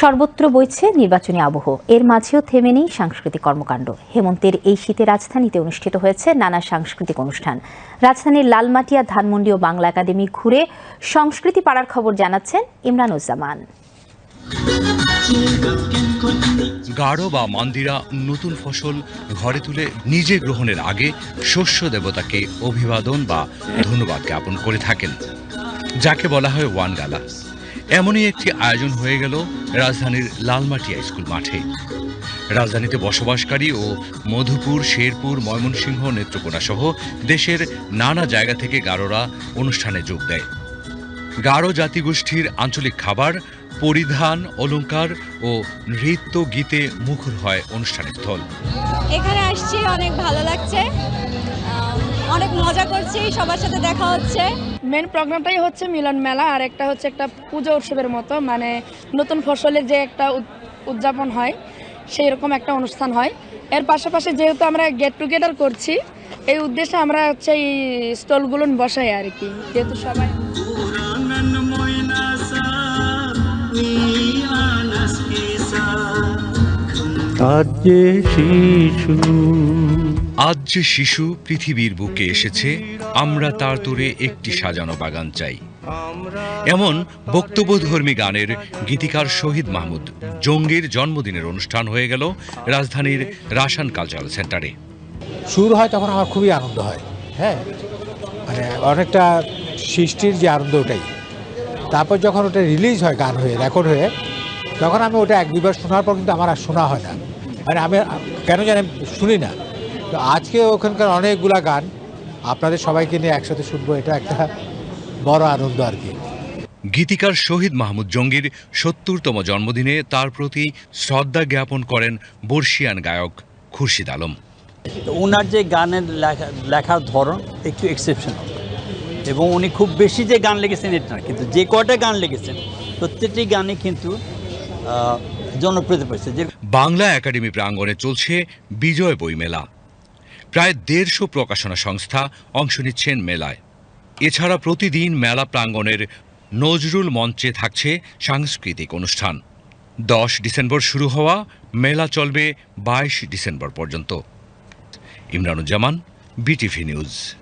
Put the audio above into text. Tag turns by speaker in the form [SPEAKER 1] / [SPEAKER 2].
[SPEAKER 1] সর্বত্র বইছে নির্বাচনী আবহ। এর মাঝেও থেমে নেই সাংস্কৃতিক কর্মকাণ্ড। হেমন্তের এই শীতে রাজধানীতে অনুষ্ঠিত হয়েছে নানা সাংস্কৃতিক অনুষ্ঠান। রাজধানীর লালমাটিয়া, ধানমন্ডি ও বাংলা একাডেমি ঘুরে সংস্কৃতি পাড়ার খবর জানাচ্ছেন ইমরানুজ্জামান।
[SPEAKER 2] গাঢ় বা মন্দিরা নতুন ফসল ঘরে তুলে নিজে গ্রহণের আগে শস্য দেবতাকে অভিবাদন বা ধন্যবাদ জ্ঞাপন করে থাকেন, যাকে বলা হয় ওয়ান গালা এমনই একটি আয়োজন হয়ে গেল রাজধানীর লালমাটিয়া স্কুল মাঠে। রাজধানীতে বসবাসকারী ও মধুপুর, শেরপুর, ময়মনসিংহ নেত্রকোনা সহ দেশের নানা জায়গা থেকে গারোরা অনুষ্ঠানে যোগ দেয়। গারো জাতিগোষ্ঠীর আঞ্চলিক খাবার, পরিধান, অলংকার ও নৃত্য গীতে মুখর হয় অনুষ্ঠানের স্থল।
[SPEAKER 3] এখানে আসছি, অনেক ভালো লাগছে। অনেক মজা করছি, সবার সাথে দেখা হচ্ছে।
[SPEAKER 4] মেন প্রোগ্রামটাই হচ্ছে মিলন মেলা, আর একটা হচ্ছে একটা পুজো উৎসবের মতো মানে নতুন ফসলের যে একটা উদ- উদযাপন হয় সেই রকম একটা অনুষ্ঠান হয়। এর পাশাপাশি যেহেতু আমরা গেট টুগেদার করছি, এই উদ্দেশ্যে আমরা হচ্ছে এই স্টলগুলো বসাই আর কি, যেহেতু সবাই
[SPEAKER 5] আজ যে শিশু।
[SPEAKER 2] আজ যে শিশু পৃথিবীর বুকে এসেছে আমরা তার তোরে একটি সাজানো বাগান চাই। এমন বক্তব্যধর্মী গানের গীতিকার শহীদ মাহমুদ জঙ্গির জন্মদিনের অনুষ্ঠান হয়ে গেল রাজধানীর রাসান কালচারাল সেন্টারে।
[SPEAKER 6] শুরু হয় তখন আমার খুবই আনন্দ হয়। হ্যাঁ মানে অনেকটা সৃষ্টির যে আনন্দ ওটাই। তারপর যখন ওটা রিলিজ হয় গান হয়ে রেকর্ড হয়ে তখন আমি ওটা এক দুবার শোনার পর কিন্তু আমার আর শোনা হয় না। মানে আমি কেন জানি শুনি না। তো আজকে ওখানকার অনেকগুলা গান আপনাদের সবাইকে নিয়ে একসাথে শুনব এটা একটা বড় আনন্দ আর কি।
[SPEAKER 2] গীতিকার শহীদ মাহমুদ জঙ্গির সত্তরতম জন্মদিনে তার প্রতি শ্রদ্ধা জ্ঞাপন করেন বর্ষিয়ান গায়ক খুরশিদ আলম।
[SPEAKER 7] ওনার যে গানের লেখা লেখার ধরন একটু এক্সেপশনাল এবং উনি খুব বেশি যে গান লিখেছেন এটা না কিন্তু যে কয়টা গান লিখেছেন প্রত্যেকটি গানে কিন্তু জনপ্রিয়তা পেয়েছে যে
[SPEAKER 2] বাংলা একাডেমি প্রাঙ্গণে চলছে বিজয় বইমেলা প্রায় দেড়শো প্রকাশনা সংস্থা অংশ নিচ্ছেন মেলায়। এছাড়া প্রতিদিন মেলা প্রাঙ্গণের নজরুল মঞ্চে থাকছে সাংস্কৃতিক অনুষ্ঠান। দশ ডিসেম্বর শুরু হওয়া মেলা চলবে বাইশ ডিসেম্বর পর্যন্ত। Imranuzzaman, BTV news.